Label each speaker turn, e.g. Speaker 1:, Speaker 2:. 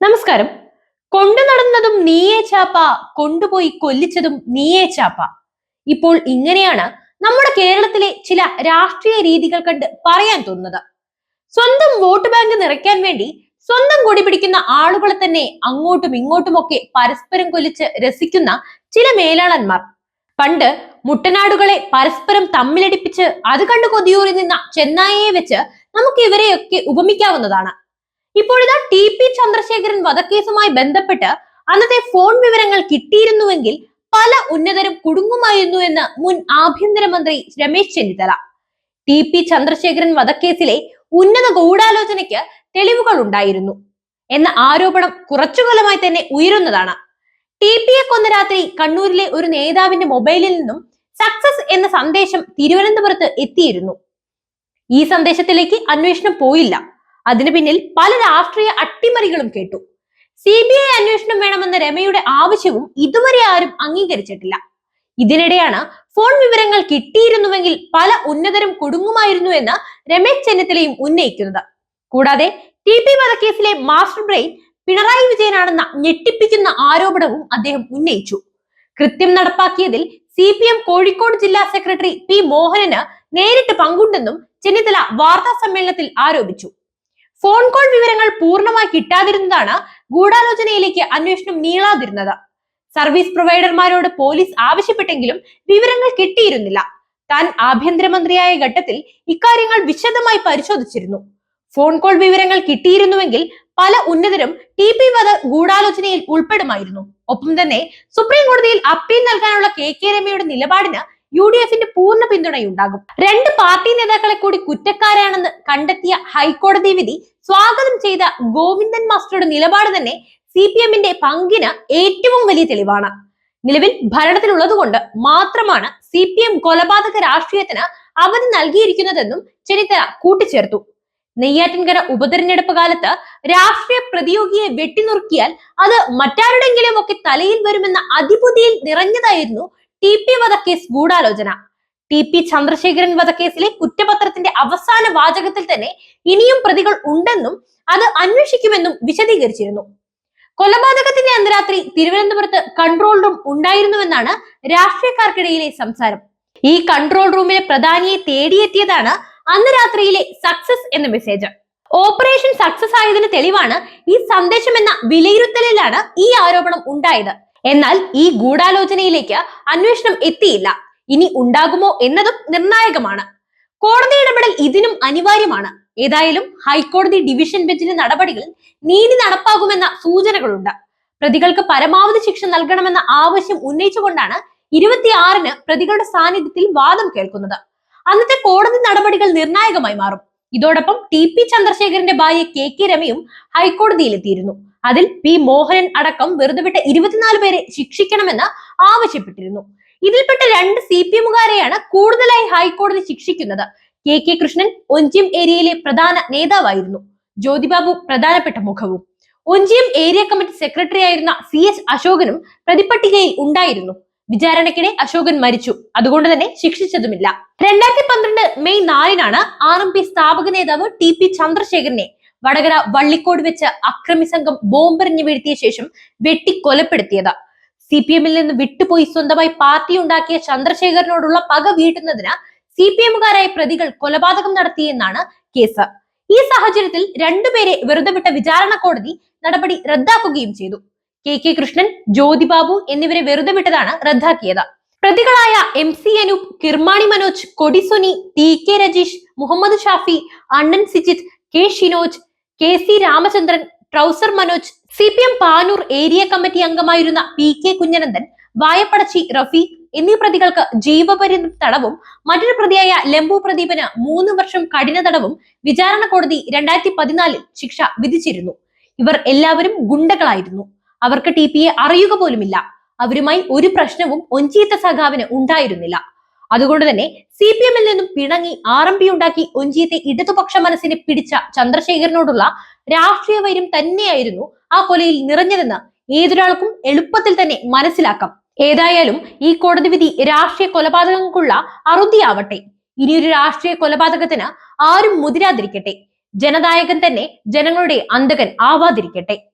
Speaker 1: നമസ്കാരം. കൊണ്ടു നടന്നതും നീയേ ചാപ്പ കൊണ്ടുപോയി കൊല്ലിച്ചതും നീയേ ചാപ്പ. ഇപ്പോൾ ഇങ്ങനെയാണ് നമ്മുടെ കേരളത്തിലെ ചില രാഷ്ട്രീയ രീതികൾ കണ്ട് പറയാൻ തോന്നുന്നത്. സ്വന്തം വോട്ട് ബാങ്ക് നിറയ്ക്കാൻ വേണ്ടി സ്വന്തം കൊടി പിടിക്കുന്ന ആളുകളെ തന്നെ അങ്ങോട്ടും ഇങ്ങോട്ടുമൊക്കെ പരസ്പരം കൊല്ലിച്ച് രസിക്കുന്ന ചില മേലാളന്മാർ. പണ്ട് മുട്ടനാടുകളെ പരസ്പരം തമ്മിലടിപ്പിച്ച് അത് കണ്ടു കൊതിയൂറി നിന്ന ചെന്നായിയെ വെച്ച് നമുക്ക് ഇവരെയൊക്കെ ഉപമിക്കാവുന്നതാണ്. ഇപ്പോഴിതാ ടി പി ചന്ദ്രശേഖരൻ വധക്കേസുമായി ബന്ധപ്പെട്ട് അന്നത്തെ ഫോൺ വിവരങ്ങൾ കിട്ടിയിരുന്നുവെങ്കിൽ പല ഉന്നതരും കുടുങ്ങുമായിരുന്നു എന്ന് മുൻ ആഭ്യന്തരമന്ത്രി രമേശ് ചെന്നിത്തല. ടി പി ചന്ദ്രശേഖരൻ വധക്കേസിലെ ഉന്നത ഗൂഢാലോചനയ്ക്ക് തെളിവുകൾ ഉണ്ടായിരുന്നു. എന്ന ആരോപണം കുറച്ചുകാലമായി തന്നെ ഉയരുന്നതാണ്. ടി പിയെ കൊന്ന രാത്രി കണ്ണൂരിലെ ഒരു നേതാവിന്റെ മൊബൈലിൽ നിന്നും സക്സസ് എന്ന സന്ദേശം തിരുവനന്തപുരത്ത് എത്തിയിരുന്നു. ഈ സന്ദേശത്തിലേക്ക് അന്വേഷണം പോയില്ല. അതിനു പിന്നിൽ പല രാഷ്ട്രീയ അട്ടിമറികളും കേട്ടു. സി ബി ഐ അന്വേഷണം വേണമെന്ന രമയുടെ ആവശ്യവും ഇതുവരെ ആരും അംഗീകരിച്ചിട്ടില്ല. ഇതിനിടെയാണ് ഫോൺ വിവരങ്ങൾ കിട്ടിയിരുന്നുവെങ്കിൽ പല ഉന്നതരും കുടുങ്ങുമായിരുന്നു എന്ന് രമേശ് ചെന്നിത്തലയും ഉന്നയിക്കുന്നത്. കൂടാതെ ടി പി വധക്കേസിലെ മാസ്റ്റർ ബ്രെയിൻ പിണറായി വിജയനാണെന്ന ഞെട്ടിപ്പിക്കുന്ന ആരോപണവും അദ്ദേഹം ഉന്നയിച്ചു. കൃത്യം നടപ്പാക്കിയതിൽ സി പി എം കോഴിക്കോട് ജില്ലാ സെക്രട്ടറി പി മോഹനന് നേരിട്ട് പങ്കുണ്ടെന്നും ചെന്നിത്തല വാർത്താ സമ്മേളനത്തിൽ ആരോപിച്ചു. ഫോൺ കോൾ വിവരങ്ങൾ പൂർണമായി കിട്ടാതിരുന്നതാണ് ഗൂഢാലോചനയിലേക്ക് അന്വേഷണം നീളാതിരുന്നത്. സർവീസ് പ്രൊവൈഡർമാരോട് പോലീസ് ആവശ്യപ്പെട്ടെങ്കിലും വിവരങ്ങൾ കിട്ടിയിരുന്നില്ല. താൻ ആഭ്യന്തരമന്ത്രിയായ ഘട്ടത്തിൽ ഇക്കാര്യങ്ങൾ വിശദമായി പരിശോധിച്ചിരുന്നു. ഫോൺ കോൾ വിവരങ്ങൾ കിട്ടിയിരുന്നുവെങ്കിൽ പല ഉന്നതരും ടി പി വധ ഗൂഢാലോചനയിൽ ഉൾപ്പെടുമായിരുന്നു. ഒപ്പം തന്നെ സുപ്രീം കോടതിയിൽ അപ്പീൽ നൽകാനുള്ള കെ കെ രമയുടെ നിലപാടിന് യു ഡി എഫിന്റെ പൂർണ പിന്തുണയുണ്ടാകും. രണ്ട് പാർട്ടി നേതാക്കളെ കൂടി കുറ്റക്കാരാണെന്ന് കണ്ടെത്തിയ ഹൈക്കോടതി വിധി സ്വാഗതം ചെയ്ത ഗോവിന്ദൻ മാസ്റ്ററുടെ നിലപാട് തന്നെ സി പി എമ്മിന്റെ പങ്കിന് ഏറ്റവും വലിയ തെളിവാണ്. നിലവിൽ ഭരണത്തിലുള്ളതുകൊണ്ട് മാത്രമാണ് സി പി എം കൊലപാതക രാഷ്ട്രീയത്തിന് അവധി നൽകിയിരിക്കുന്നതെന്നും ചെന്നിത്തല കൂട്ടിച്ചേർത്തു. നെയ്യാറ്റിൻകര ഉപതെരഞ്ഞെടുപ്പ് കാലത്ത് രാഷ്ട്രീയ പ്രതിയോഗിയെ വെട്ടിനുറുക്കിയാൽ അത് മറ്റാരുടെങ്കിലും ഒക്കെ തലയിൽ വരുമെന്ന അതിബുദ്ധിയിൽ നിറഞ്ഞതായിരുന്നു ടി പി വധക്കേസ് ഗൂഢാലോചന. ടി പി ചന്ദ്രശേഖരൻ വധക്കേസിലെ കുറ്റപത്രത്തിന്റെ അവസാന വാചകത്തിൽ തന്നെ ഇനിയും പ്രതികൾ ഉണ്ടെന്നും അത് അന്വേഷിക്കുമെന്നും വിശദീകരിച്ചിരുന്നു. കൊലപാതകത്തിന്റെ അന്ന് രാത്രി തിരുവനന്തപുരത്ത് കൺട്രോൾ റൂം ഉണ്ടായിരുന്നുവെന്നാണ് രാഷ്ട്രീയക്കാർക്കിടയിലെ സംസാരം. ഈ കൺട്രോൾ റൂമിലെ പ്രധാനിയെ തേടിയെത്തിയതാണ് അന്ന് രാത്രിയിലെ സക്സസ് എന്ന മെസ്സേജ് ഓപ്പറേഷൻ സക്സസ് ആയതിന് തെളിവാണ് ഈ സന്ദേശം എന്ന വിലയിരുത്തലിലാണ് ഈ ആരോപണം ഉണ്ടായത്. എന്നാൽ ഈ ഗൂഢാലോചനയിലേക്ക് അന്വേഷണം എത്തിയില്ല. ഇനി ഉണ്ടാകുമോ എന്നതും നിർണായകമാണ്. കോടതി ഇടപെടൽ ഇതിനും അനിവാര്യമാണ്. ഏതായാലും ഹൈക്കോടതി ഡിവിഷൻ ബെഞ്ചിന്റെ നടപടികൾ നീതി നടപ്പാകുമെന്ന സൂചനകളുണ്ട്. പ്രതികൾക്ക് പരമാവധി ശിക്ഷ നൽകണമെന്ന ആവശ്യം ഉന്നയിച്ചുകൊണ്ടാണ് ഇരുപത്തിയാറിന് പ്രതികളുടെ സാന്നിധ്യത്തിൽ വാദം കേൾക്കുന്നത്. അന്നത്തെ കോടതി നടപടികൾ നിർണായകമായി മാറും. ഇതോടൊപ്പം ടി പി ചന്ദ്രശേഖരന്റെ ഭാര്യ കെ കെ രമയും ഹൈക്കോടതിയിലെത്തിയിരുന്നു. അതിൽ പി മോഹനൻ അടക്കം വെറുതെ വിട്ട ഇരുപത്തിനാല് പേരെ ശിക്ഷിക്കണമെന്ന് ആവശ്യപ്പെട്ടിരുന്നു. ഇതിൽപ്പെട്ട രണ്ട് സി പി എമ്മുകാരെയാണ് കൂടുതലായി ഹൈക്കോടതി ശിക്ഷിക്കുന്നത്. കെ കെ കൃഷ്ണൻ ഒഞ്ചിയം ഏരിയയിലെ പ്രധാന നേതാവായിരുന്നു. ജ്യോതിബാബു പ്രധാനപ്പെട്ട മുഖവും. ഒഞ്ചിയം ഏരിയ കമ്മിറ്റി സെക്രട്ടറി ആയിരുന്ന സി എസ് അശോകനും പ്രതിപട്ടികയിൽ ഉണ്ടായിരുന്നു. വിചാരണയ്ക്കിടെ അശോകൻ മരിച്ചു. അതുകൊണ്ട് തന്നെ ശിക്ഷിച്ചതുമില്ല. രണ്ടായിരത്തി പന്ത്രണ്ട് മെയ് നാലിനാണ് ആർ എം പി സ്ഥാപക നേതാവ് ടി പി ചന്ദ്രശേഖരനെ വടകര വള്ളിക്കോട് വെച്ച് അക്രമി സംഘം ബോംബെറിഞ്ഞു വീഴ്ത്തിയ ശേഷം വെട്ടി കൊലപ്പെടുത്തിയത് സി പി എമ്മിൽ നിന്ന് വിട്ടുപോയി. സ്വന്തമായി പാർട്ടി ഉണ്ടാക്കിയ ചന്ദ്രശേഖരനോടുള്ള പക വീട്ടുന്നതിന് സി പി എമ്മുകാരായ പ്രതികൾ കൊലപാതകം നടത്തിയെന്നാണ് കേസ്. ഈ സാഹചര്യത്തിൽ രണ്ടുപേരെ വെറുതെ വിട്ട വിചാരണ കോടതി നടപടി റദ്ദാക്കുകയും ചെയ്തു. കെ കെ കൃഷ്ണൻ ജ്യോതിബാബു എന്നിവരെ വെറുതെ വിട്ടതാണ് റദ്ദാക്കിയത്. പ്രതികളായ M C Anoop Kirmani Manoj Kodisuni T K Rajeesh Muhammad Shafi Annan Sijith K Shinoj K C Ramachandran trouser Manoj C P M Panoor area committee അംഗമായിരുന്ന പി കെ കുഞ്ഞനന്ദൻ വായപ്പടച്ചി റഫീഖ് എന്നീ പ്രതികൾക്ക് ജീവപര്യന്ത തടവും മറ്റൊരു പ്രതിയായ ലംബു പ്രദീപന് മൂന്ന് വർഷം കഠിന തടവും വിചാരണ കോടതി രണ്ടായിരത്തി പതിനാലിൽ ശിക്ഷ വിധിച്ചിരുന്നു. ഇവർ എല്ലാവരും ഗുണ്ടകളായിരുന്നു. അവർക്ക് ടി പിയെ അറിയുക പോലുമില്ല. അവരുമായി ഒരു പ്രശ്നവും ഒഞ്ചിയത്ത സഖാവിന് ഉണ്ടായിരുന്നില്ല. അതുകൊണ്ട് തന്നെ സി പി എമ്മിൽ നിന്നും പിണങ്ങി ആർ എം പി ഉണ്ടാക്കി ഒഞ്ചിയത്തെ ഇടതുപക്ഷ മനസ്സിനെ പിടിച്ച ചന്ദ്രശേഖരനോടുള്ള രാഷ്ട്രീയ വൈര്യം തന്നെയായിരുന്നു ആ കൊലയിൽ നിറഞ്ഞതെന്ന് ഏതൊരാൾക്കും എളുപ്പത്തിൽ തന്നെ മനസ്സിലാക്കാം. ഏതായാലും ഈ കോടതി വിധി രാഷ്ട്രീയ കൊലപാതകങ്ങൾക്കുള്ള അറുതിയാവട്ടെ. ഇനിയൊരു രാഷ്ട്രീയ കൊലപാതകത്തിന് ആരും മുതിരാതിരിക്കട്ടെ. ജനനായകൻ തന്നെ ജനങ്ങളുടെ അന്തകൻ ആവാതിരിക്കട്ടെ.